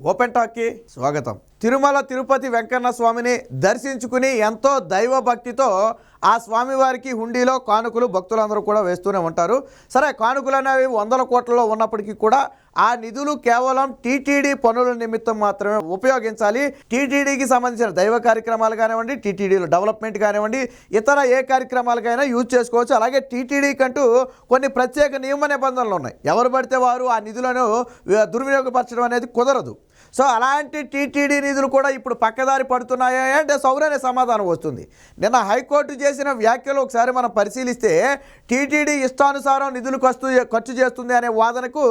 Open టాక్కి స్వాగతం. తిరుమల తిరుపతి వెంకన్న స్వామిని దర్శించుకుని ఎంతో దైవ భక్తితో ఆ స్వామివారికి హుండీలో కానుకలు భక్తులందరూ కూడా వేస్తూనే ఉంటారు. సరే కానుకలు అనేవి వందల కోట్లలో ఉన్నప్పటికీ కూడా ఆ నిధులు కేవలం టీటీడీ పనుల నిమిత్తం మాత్రమే ఉపయోగించాలి. టీటీడీకి సంబంధించిన దైవ కార్యక్రమాలు కానివ్వండి టీటీడీలో డెవలప్మెంట్ కానివ్వండి ఇతర ఏ కార్యక్రమాలకైనా యూజ్ చేసుకోవచ్చు. అలాగే టీటీడీ కంటూ కొన్ని ప్రత్యేక నియమ నిబంధనలు ఉన్నాయి. ఎవరు పడితే వారు ఆ నిధులను దుర్వినియోగపరచడం అనేది కుదరదు. సో అలాంటి టీటీడీ నిధులు కూడా ఇప్పుడు పక్కదారి పడుతున్నాయా అంటే సౌరనే సమాధానం వస్తుంది. నిన్న హైకోర్టు చేసిన వ్యాఖ్యలు ఒకసారి మనం పరిశీలిస్తే టీటీడీ ఇష్టానుసారం నిధులు ఖర్చు ఖర్చు చేస్తుంది అనే వాదనకు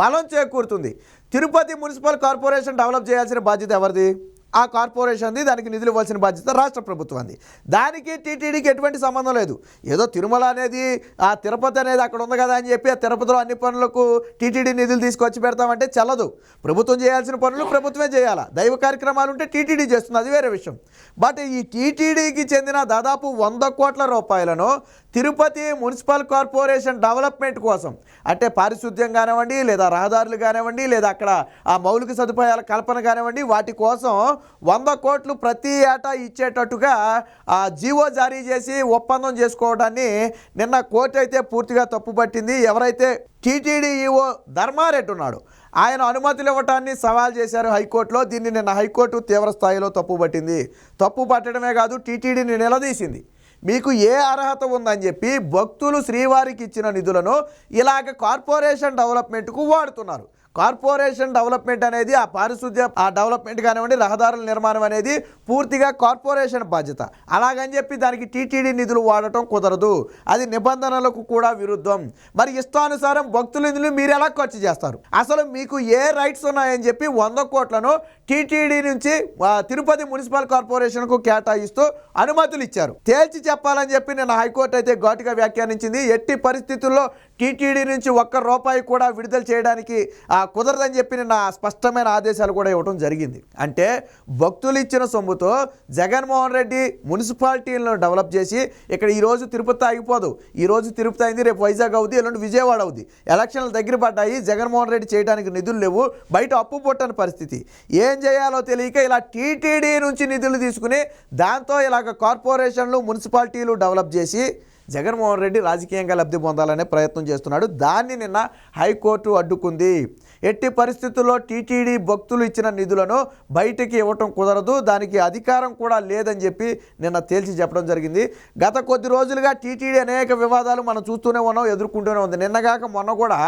బలం చేకూరుతుంది. తిరుపతి మున్సిపల్ కార్పొరేషన్ డెవలప్ చేయాల్సిన బాధ్యత ఎవరిది? ఆ కార్పొరేషన్ది దానికి నిధులు ఇవ్వాల్సిన బాధ్యత రాష్ట్ర ప్రభుత్వంది దానికి టీటీడీకి ఎటువంటి సంబంధం లేదు. ఏదో తిరుమల అనేది ఆ తిరుపతి అనేది అక్కడ ఉంది కదా అని చెప్పి ఆ తిరుపతిలో అన్ని పనులకు టీటీడీ నిధులు తీసుకొచ్చి పెడతామంటే చల్లదు. ప్రభుత్వం చేయాల్సిన పనులు ప్రభుత్వమే చేయాలా? దైవ కార్యక్రమాలు ఉంటే టీటీడీ చేస్తుంది అది వేరే విషయం. బట్ ఈ టీటీడీకి చెందిన దాదాపు వంద కోట్ల రూపాయలను తిరుపతి మున్సిపల్ కార్పొరేషన్ డెవలప్మెంట్ కోసం. అంటే పారిశుద్ధ్యం కానివ్వండి లేదా రహదారులు కానివ్వండి లేదా అక్కడ ఆ మౌలిక సదుపాయాల కల్పన కానివ్వండి వాటి కోసం వంద కోట్లు ప్రతి ఏటా ఇచ్చేటట్టుగా ఆ జీవో జారీ చేసి ఒప్పందం చేసుకోవడాన్ని నిన్న కోర్టు అయితే పూర్తిగా తప్పుపట్టింది. ఎవరైతే టీటీడీఈఓ ధర్మారెడ్డి ఉన్నాడు ఆయన అనుమతులు ఇవ్వటాన్ని సవాల్ చేశారు హైకోర్టులో. దీన్ని నిన్న హైకోర్టు తీవ్ర స్థాయిలో తప్పుపట్టింది. తప్పు పట్టడమే కాదు టీటీడీని నిలదీసింది. మీకు ఏ అర్హత ఉందని చెప్పి భక్తులు శ్రీవారికి ఇచ్చిన నిధులను ఇలాగ కార్పొరేషన్ డెవలప్మెంట్కు వాడుతున్నారు. కార్పొరేషన్ డెవలప్మెంట్ అనేది ఆ పారిశుద్ధ్య ఆ డెవలప్మెంట్ కానివ్వండి రహదారుల నిర్మాణం అనేది పూర్తిగా కార్పొరేషన్ బాధ్యత. అలాగని చెప్పి దానికి టీటీడీ నిధులు వాడటం కుదరదు. అది నిబంధనలకు కూడా విరుద్ధం. మరి ఇష్టానుసారం భక్తుల నిధులు మీరు ఎలా ఖర్చు చేస్తారు? అసలు మీకు ఏ రైట్స్ ఉన్నాయని చెప్పి వంద కోట్లను టీటీడీ నుంచి తిరుపతి మున్సిపల్ కార్పొరేషన్కు కేటాయిస్తూ అనుమతులు ఇచ్చారు. తేల్చి చెప్పాలని చెప్పి నేను హైకోర్టు అయితే ఘాటుగా వ్యాఖ్యానించింది. ఎట్టి పరిస్థితుల్లో టీటీడీ నుంచి ఒక్క రూపాయి కూడా విడుదల చేయడానికి ఆ, కుదరదని చెప్పి నా స్పష్టమైన ఆదేశాలు కూడా ఇవ్వడం జరిగింది. అంటే భక్తులు ఇచ్చిన సొమ్ముతో జగన్మోహన్ రెడ్డి మున్సిపాలిటీలను డెవలప్ చేసి ఇక్కడ ఈరోజు తిరుపతి ఆగిపోదు. ఈరోజు తిరుపతి అయింది రేపు వైజాగ్ అవుద్ది ఎల్లుండి విజయవాడ అవుద్ది. ఎలక్షన్లు దగ్గర పడ్డాయి జగన్మోహన్ రెడ్డి చేయడానికి నిధులు లేవు బయట అప్పు పొట్టని పరిస్థితి. ఏం చేయాలో తెలియక ఇలా టీటీడీ నుంచి నిధులు తీసుకుని దాంతో ఇలాగ కార్పొరేషన్లు మున్సిపాలిటీలు డెవలప్ చేసి జగన్మోహన్ రెడ్డి రాజకీయంగా లబ్ధి పొందాలనే ప్రయత్నం చేస్తున్నాడు. దాన్ని నిన్న హైకోర్టు అడ్డుకుంది. ఎట్టి పరిస్థితుల్లో టీటీడీ భక్తులు ఇచ్చిన నిధులను బయటికి ఇవ్వటం కుదరదు. దానికి అధికారం కూడా లేదని చెప్పి నిన్న తేల్చి చెప్పడం జరిగింది. గత కొద్ది రోజులుగా టీటీడీ అనేక వివాదాలు మనం చూస్తూనే ఉన్నాం ఎదుర్కొంటూనే ఉంది. నిన్నగాక మొన్న కూడా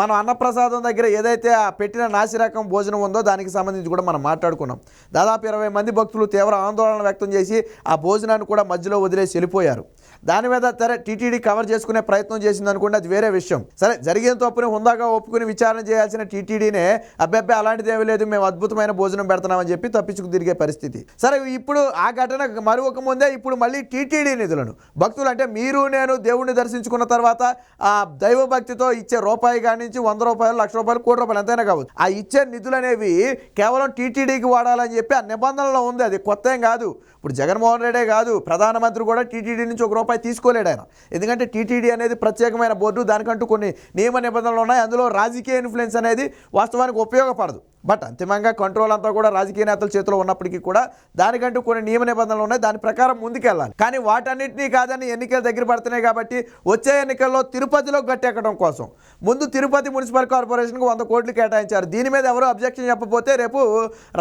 మనం అన్నప్రసాదం దగ్గర ఏదైతే ఆ పెట్టిన నాసిరకం భోజనం ఉందో దానికి సంబంధించి కూడా మనం మాట్లాడుకున్నాం. దాదాపు ఇరవై మంది భక్తులు తీవ్ర ఆందోళన వ్యక్తం చేసి ఆ భోజనాన్ని కూడా మధ్యలో వదిలేసి వెళ్ళిపోయారు. దాని మీద సరే టీటీడీ కవర్ చేసుకునే ప్రయత్నం చేసింది అనుకోండి అది వేరే విషయం. సరే జరిగిన తప్పుని హుందాగా ఒప్పుకుని విచారణ చేయాల్సిన టీటీడీనే అబ్బాయి అలాంటిది ఏమీ లేదు మేము అద్భుతమైన భోజనం పెడుతున్నామని చెప్పి తప్పించుకు తిరిగే పరిస్థితి. సరే ఇప్పుడు ఆ ఘటన మరొక ముందే ఇప్పుడు మళ్ళీ టీటీడీ నిధులను. భక్తులు అంటే మీరు నేను దేవుణ్ణి దర్శించుకున్న తర్వాత ఆ దైవ భక్తితో ఇచ్చే రూపాయి కాడి నుంచి వంద రూపాయలు లక్ష రూపాయలు కోటి రూపాయలు ఎంతైనా కావచ్చు. ఆ ఇచ్చే నిధులు అనేవి కేవలం టీటీడీకి వాడాలని చెప్పి ఆ నిబంధనలో ఉంది. అది కొత్త ఏం కాదు. ఇప్పుడు జగన్మోహన్ రెడ్డే కాదు ప్రధానమంత్రి కూడా టీటీడీ నుంచి ఒక రూపాయి తీసుకోలేడు ఆయన. ఎందుకంటే టీటీడీ అనేది ప్రత్యేకమైన బోర్డు దానికంటూ కొన్ని నియమ నిబంధనలు ఉన్నాయి. అందులో రాజకీయ ఇన్ఫ్లుయెన్స్ అనేది వాస్తవానికి ఉపయోగపడదు. బట్ అంతిమంగా కంట్రోల్ అంతా కూడా రాజకీయ నేతల చేతిలో ఉన్నప్పటికీ కూడా దానికంటూ కొన్ని నియమ నిబంధనలు ఉన్నాయి. దాని ప్రకారం ముందుకెళ్ళాలి. కానీ వాటన్నిటినీ కాదని ఎన్నికలు దగ్గర పడుతున్నాయి కాబట్టి వచ్చే ఎన్నికల్లో తిరుపతిలో గట్టెక్కడం కోసం. ముందు తిరుపతి మున్సిపల్ కార్పొరేషన్కు వంద కోట్లు కేటాయించారు. దీని మీద ఎవరు అబ్జెక్షన్ చెప్పకపోతే రేపు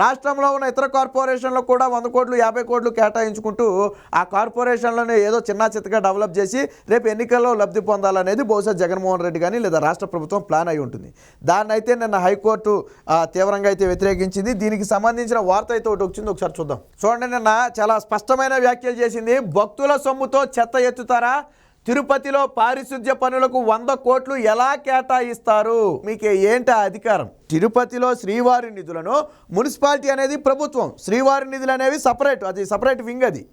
రాష్ట్రంలో ఉన్న ఇతర కార్పొరేషన్లకు కూడా వంద కోట్లు యాభై కోట్లు కేటాయించుకుంటూ ఆ కార్పొరేషన్లను ఏదో చిన్న చిత్తగా డెవలప్ చేసి రేపు ఎన్నికల్లో లబ్ధి పొందాలనేది బహుశా జగన్మోహన్ రెడ్డి కానీ లేదా రాష్ట్ర ప్రభుత్వం ప్లాన్ అయి ఉంటుంది. దాన్ని అయితే నిన్న హైకోర్టు తీవ్రంగా అయితే వ్యతిరేకించింది. దీనికి సంబంధించిన వార్త అయితే ఒకటి వచ్చింది. ఒకసారి చూద్దాం. చూడండి నిన్న చాలా స్పష్టమైన వ్యాఖ్యలు చేసింది. భక్తుల సొమ్ముతో చెత్త ఎత్తుతారా? తిరుపతిలో పారిశుద్ధ్య పనులకు వంద కోట్లు ఎలా కేటాయిస్తారు? మీకు ఏంటి అధికారం? తిరుపతిలో శ్రీవారి నిధులను మున్సిపాలిటీ అనేది ప్రభుత్వం. శ్రీవారి నిధులు అనేవి సపరేట్. అది సపరేట్ వింగ్ అది.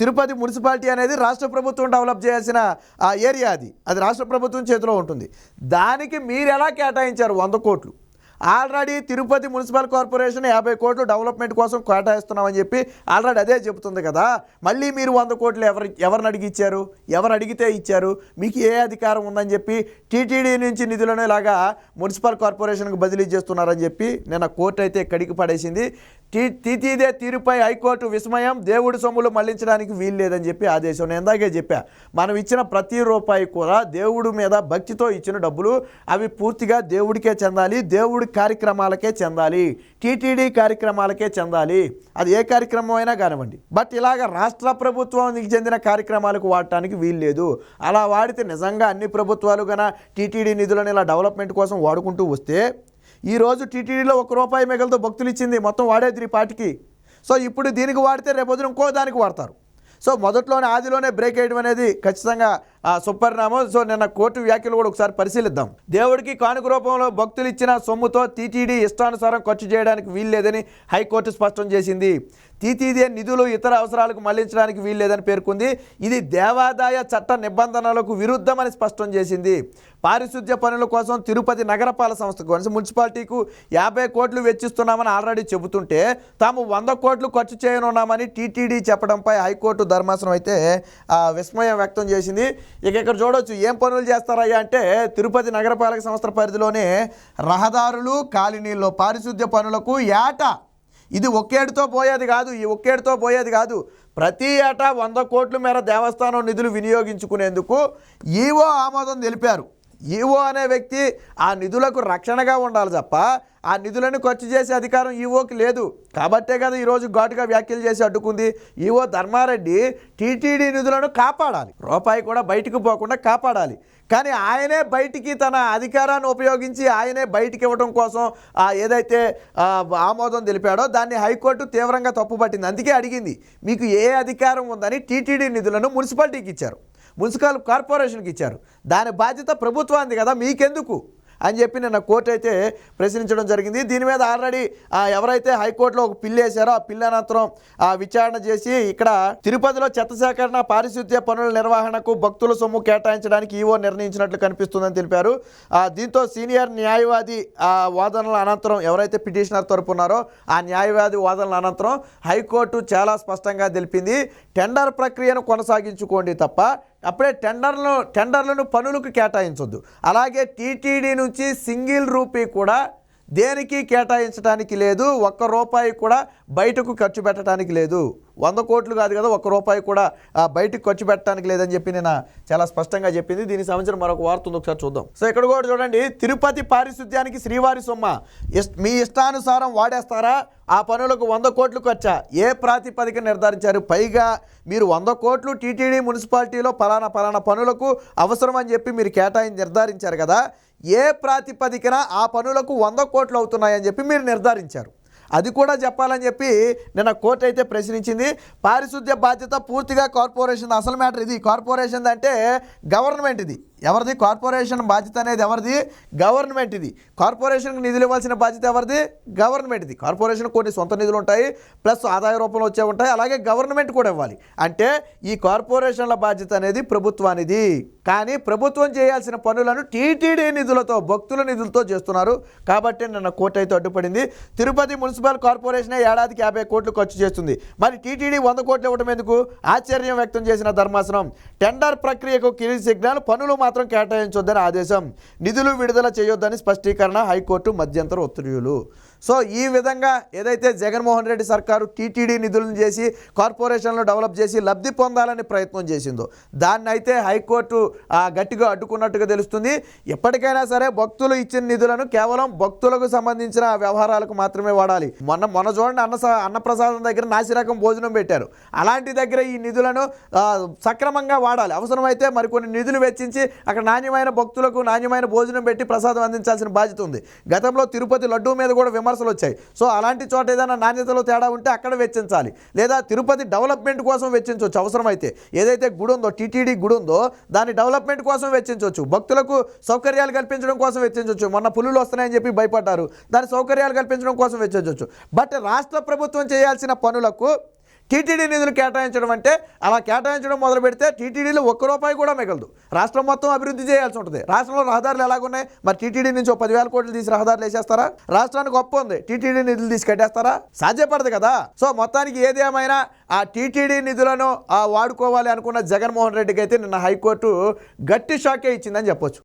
తిరుపతి మున్సిపాలిటీ అనేది రాష్ట్ర ప్రభుత్వం డెవలప్ చేయాల్సిన ఆ ఏరియా అది. అది రాష్ట్ర ప్రభుత్వం చేతిలో ఉంటుంది. దానికి మీరు ఎలా కేటాయించారు వంద కోట్లు? ఆల్రెడీ తిరుపతి మున్సిపల్ కార్పొరేషన్ యాభై కోట్లు డెవలప్మెంట్ కోసం కేటాయిస్తున్నామని చెప్పి ఆల్రెడీ అదే చెబుతుంది కదా. మళ్ళీ మీరు వంద కోట్లు ఎవరి ఎవరిని అడిగి ఇచ్చారు? ఎవరు అడిగితే ఇచ్చారు? మీకు ఏ అధికారం ఉందని చెప్పి టీటీడీ నుంచి నిధులను ఇలాగా మున్సిపల్ కార్పొరేషన్కి బదిలీ చేస్తున్నారని చెప్పి నిన్న కోర్టు అయితే కడిగి పడేసింది. తీతీదే తీరుపై హైకోర్టు విస్మయం దేవుడి సొమ్ములు మళ్ళించడానికి వీలు లేదని చెప్పి ఆదేశం. నేను ఇందాకే చెప్పా మనం ఇచ్చిన ప్రతి రూపాయి కూడా దేవుడి మీద భక్తితో ఇచ్చిన డబ్బులు అవి పూర్తిగా దేవుడికే చెందాలి దేవుడి కార్యక్రమాలకే చెందాలి టీటీడీ కార్యక్రమాలకే చెందాలి. అది ఏ కార్యక్రమం అయినా కానివ్వండి. బట్ ఇలాగ రాష్ట్ర ప్రభుత్వానికి చెందిన కార్యక్రమాలకు వాడటానికి వీలు లేదు. అలా వాడితే నిజంగా అన్ని ప్రభుత్వాలు గన టీటీడీ నిధులను ఇలా డెవలప్మెంట్ కోసం వాడుకుంటూ వస్తే ఈరోజు టీటీడీలో ఒక రూపాయి మిగలతో భక్తులు ఇచ్చింది మొత్తం వాడేది ఈ పాటికి సో ఇప్పుడు దీనికి వాడితే రేపొద్దున ఇంకో దానికి వాడతారు. సో మొదట్లోనే ఆదిలోనే బ్రేక్ వేయడం అనేది ఖచ్చితంగా సుపరిణామం. సో నిన్న కోర్టు వ్యాఖ్యలు కూడా ఒకసారి పరిశీలిద్దాం. దేవుడికి కానుక రూపంలో భక్తులు ఇచ్చిన సొమ్ముతో టీటీడీ ఇష్టానుసారం ఖర్చు చేయడానికి వీల్లేదని హైకోర్టు స్పష్టం చేసింది. టీటీడీ నిధులు ఇతర అవసరాలకు మళ్ళించడానికి వీల్లేదని పేర్కొంది. ఇది దేవాదాయ చట్ట నిబంధనలకు విరుద్ధమని స్పష్టం చేసింది. పారిశుద్ధ్య పనుల కోసం తిరుపతి నగరపాలక సంస్థకు అంటే మున్సిపాలిటీకు యాభై కోట్లు వెచ్చిస్తున్నామని ఆల్రెడీ చెబుతుంటే తాము వంద కోట్లు ఖర్చు చేయనున్నామని టీటీడీ చెప్పడంపై హైకోర్టు ధర్మాసనం అయితే విస్మయం వ్యక్తం చేసింది. ఇక ఇక్కడ చూడవచ్చు ఏం పనులు చేస్తారయ్యా అంటే తిరుపతి నగరపాలక సంస్థ పరిధిలోనే రహదారులు కాలనీల్లో పారిశుద్ధ్య పనులకు ఏటా. ఇది ఒకేటితో పోయేది కాదు ఈ ఒకేటితో పోయేది కాదు. ప్రతి ఏటా వంద కోట్ల మేర దేవస్థానం నిధులు వినియోగించుకునేందుకు ఈవో ఆమోదం తెలిపారు. ఈవో అనే వ్యక్తి ఆ నిధులకు రక్షణగా ఉండాలి తప్ప ఆ నిధులను ఖర్చు చేసే అధికారం ఈవోకి లేదు. కాబట్టే కదా ఈరోజు ఘాటుగా వ్యాఖ్యలు చేసి అడ్డుకుంది ఈవో ధర్మారెడ్డి టీటీడీ నిధులను కాపాడాలి. రూపాయి కూడా బయటకు పోకుండా కాపాడాలి. కానీ ఆయనే బయటికి తన అధికారాన్ని ఉపయోగించి ఆయనే బయటికి ఇవ్వడం కోసం ఏదైతే ఆమోదం తెలిపాడో దాన్ని హైకోర్టు తీవ్రంగా తప్పుపట్టింది. అందుకే అడిగింది మీకు ఏ అధికారం ఉందని టీటీడీ నిధులను మున్సిపాలిటీకి ఇచ్చారు. మున్సిపల్ కార్పొరేషన్కి ఇచ్చారు. దాని బాధ్యత ప్రభుత్వానికి కదా మీకెందుకు? అని చెప్పి నిన్న కోర్టు అయితే ప్రశ్నించడం జరిగింది. దీని మీద ఆల్రెడీ ఎవరైతే హైకోర్టులో ఒక పిల్లు వేశారో ఆ పిల్లు అనంతరం ఆ, విచారణ చేసి ఇక్కడ తిరుపతిలో చెత్త సేకరణ పారిశుద్ధ్య పనుల నిర్వహణకు భక్తుల సొమ్ము కేటాయించడానికి ఈవో నిర్ణయించినట్లు కనిపిస్తుందని తెలిపారు. దీంతో సీనియర్ న్యాయవాది ఆ, వాదనల అనంతరం ఎవరైతే పిటిషనర్ తరపు ఉన్నారో ఆ న్యాయవాది వాదనల అనంతరం హైకోర్టు చాలా స్పష్టంగా తెలిపింది. టెండర్ ప్రక్రియను కొనసాగించుకోండి తప్ప అప్పుడే టెండర్లను టెండర్లను పనులకు కేటాయించొద్దు. అలాగే టీటీడీ నుంచి సింగిల్ రూపీ కూడా దేనికి కేటాయించడానికి లేదు ఒక్క రూపాయి కూడా బయటకు ఖర్చు పెట్టడానికి లేదు. వంద కోట్లు కాదు కదా ఒక్క రూపాయి కూడా ఆ, బయటకు ఖర్చు పెట్టడానికి లేదని చెప్పి నేను చాలా స్పష్టంగా చెప్పింది. దీనికి సంబంధించిన మరొక వార్త ఉంది ఒకసారి చూద్దాం. సో ఇక్కడ కూడా చూడండి తిరుపతి పారిశుద్ధ్యానికి శ్రీవారి సొమ్మ. ఇస్- మీ ఇష్టానుసారం వాడేస్తారా? ఆ పనులకు వంద కోట్లు ఖర్చా? ఏ ప్రాతిపదిక నిర్ధారించారు? పైగా మీరు వంద కోట్లు టీటీడీ మున్సిపాలిటీలో పలానా పలానా పనులకు అవసరం అని చెప్పి మీరు కేటాయించి నిర్ధారించారు కదా. ఏ ప్రాతిపదికన ఆ పనులకు వంద కోట్లు అవుతున్నాయని చెప్పి మీరు నిర్ధారించారు. అది కూడా చెప్పాలని చెప్పి నిన్న కోర్టు అయితే ప్రశ్నించింది. పారిశుద్ధ్య బాధ్యత పూర్తిగా కార్పొరేషన్ అసలు మ్యాటర్ ఇది. కార్పొరేషన్ అంటే గవర్నమెంట్ ఇది ఎవరిది? కార్పొరేషన్ బాధ్యత అనేది ఎవరిది? గవర్నమెంట్ ఇది. కార్పొరేషన్కి నిధులు ఇవ్వాల్సిన బాధ్యత ఎవరిది? గవర్నమెంట్ది కార్పొరేషన్ కొన్ని సొంత నిధులు ఉంటాయి ప్లస్ ఆదాయ రూపంలో వచ్చే ఉంటాయి అలాగే గవర్నమెంట్ కూడా ఇవ్వాలి. అంటే ఈ కార్పొరేషన్ల బాధ్యత అనేది ప్రభుత్వానిది. కానీ ప్రభుత్వం చేయాల్సిన పనులను టీటీడీ నిధులతో భక్తుల నిధులతో చేస్తున్నారు. కాబట్టి నిన్న కోర్టు అయితే అడ్డుపడింది. తిరుపతి మున్సిపల్ కార్పొరేషనే ఏడాదికి యాభై కోట్లు ఖర్చు చేస్తుంది. మరి టీటీడీ వంద కోట్లు ఇవ్వడం ఎందుకు? ఆశ్చర్యం వ్యక్తం చేసిన ధర్మాసనం. టెండర్ ప్రక్రియకు కిరి సిగ్నల్ పనులు మాత్రం కేటాయించొద్దని ఆదేశం. నిధులు విడుదల చేయొద్దని స్పష్టీకరణ హైకోర్టు మధ్యంతర ఉత్తర్వులు సో ఈ విధంగా ఏదైతే జగన్మోహన్ రెడ్డి సర్కారు టీటీడీ నిధులను చేసి కార్పొరేషన్లు డెవలప్ చేసి లబ్ధి పొందాలని ప్రయత్నం చేసిందో దాన్ని అయితే హైకోర్టు గట్టిగా అడ్డుకున్నట్టుగా తెలుస్తుంది. ఎప్పటికైనా సరే భక్తులు ఇచ్చిన నిధులను కేవలం భక్తులకు సంబంధించిన వ్యవహారాలకు మాత్రమే వాడాలి. మొన్న మొన్న చూడండి అన్న అన్నప్రసాదం దగ్గర నాసిరకం భోజనం పెట్టారు. అలాంటి దగ్గర ఈ నిధులను సక్రమంగా వాడాలి. అవసరమైతే మరికొన్ని నిధులు వెచ్చించి అక్కడ నాణ్యమైన భక్తులకు నాణ్యమైన భోజనం పెట్టి ప్రసాదం అందించాల్సిన బాధ్యత ఉంది. గతంలో తిరుపతి లడ్డూ మీద కూడా విమర్శలు వచ్చాయి. సో అలాంటి చోట ఏదైనా నాణ్యతలో తేడా ఉంటే అక్కడ వెచ్చించాలి. లేదా తిరుపతి డెవలప్మెంట్ కోసం వెచ్చించవచ్చు. అవసరమైతే ఏదైతే గుడి ఉందో టీటీడీ గుడి ఉందో దాని డెవలప్మెంట్ కోసం వెచ్చించవచ్చు. భక్తులకు సౌకర్యాలు కల్పించడం కోసం వెచ్చించవచ్చు. మొన్న పులులు వస్తున్నాయని చెప్పి భయపడ్డారు. దాని సౌకర్యాలు కల్పించడం కోసం వెచ్చించవచ్చు. బట్ రాష్ట్ర ప్రభుత్వం చేయాల్సిన పనులకు టీటీడీ నిధులు కేటాయించడం అంటే అలా కేటాయించడం మొదలు పెడితే టీటీడీలో ఒక్క రూపాయి కూడా మిగలదు. రాష్ట్రం మొత్తం అభివృద్ధి చేయాల్సి ఉంటుంది. రాష్ట్రంలో రహదారులు ఎలాగున్నాయి? మరి టీటీడీ నుంచి ఒక పదివేల కోట్లు తీసి రహదారులు వేసేస్తారా? రాష్ట్రానికి గొప్ప ఉంది. టీటీడీ నిధులు తీసి కట్టేస్తారా? సాధ్యపడదు కదా. సో మొత్తానికి ఏది ఏమైనా ఆ టీటీడీ నిధులను వాడుకోవాలి అనుకున్న జగన్మోహన్ రెడ్డికి అయితే నిన్న హైకోర్టు గట్టి షాకే ఇచ్చిందని చెప్పొచ్చు.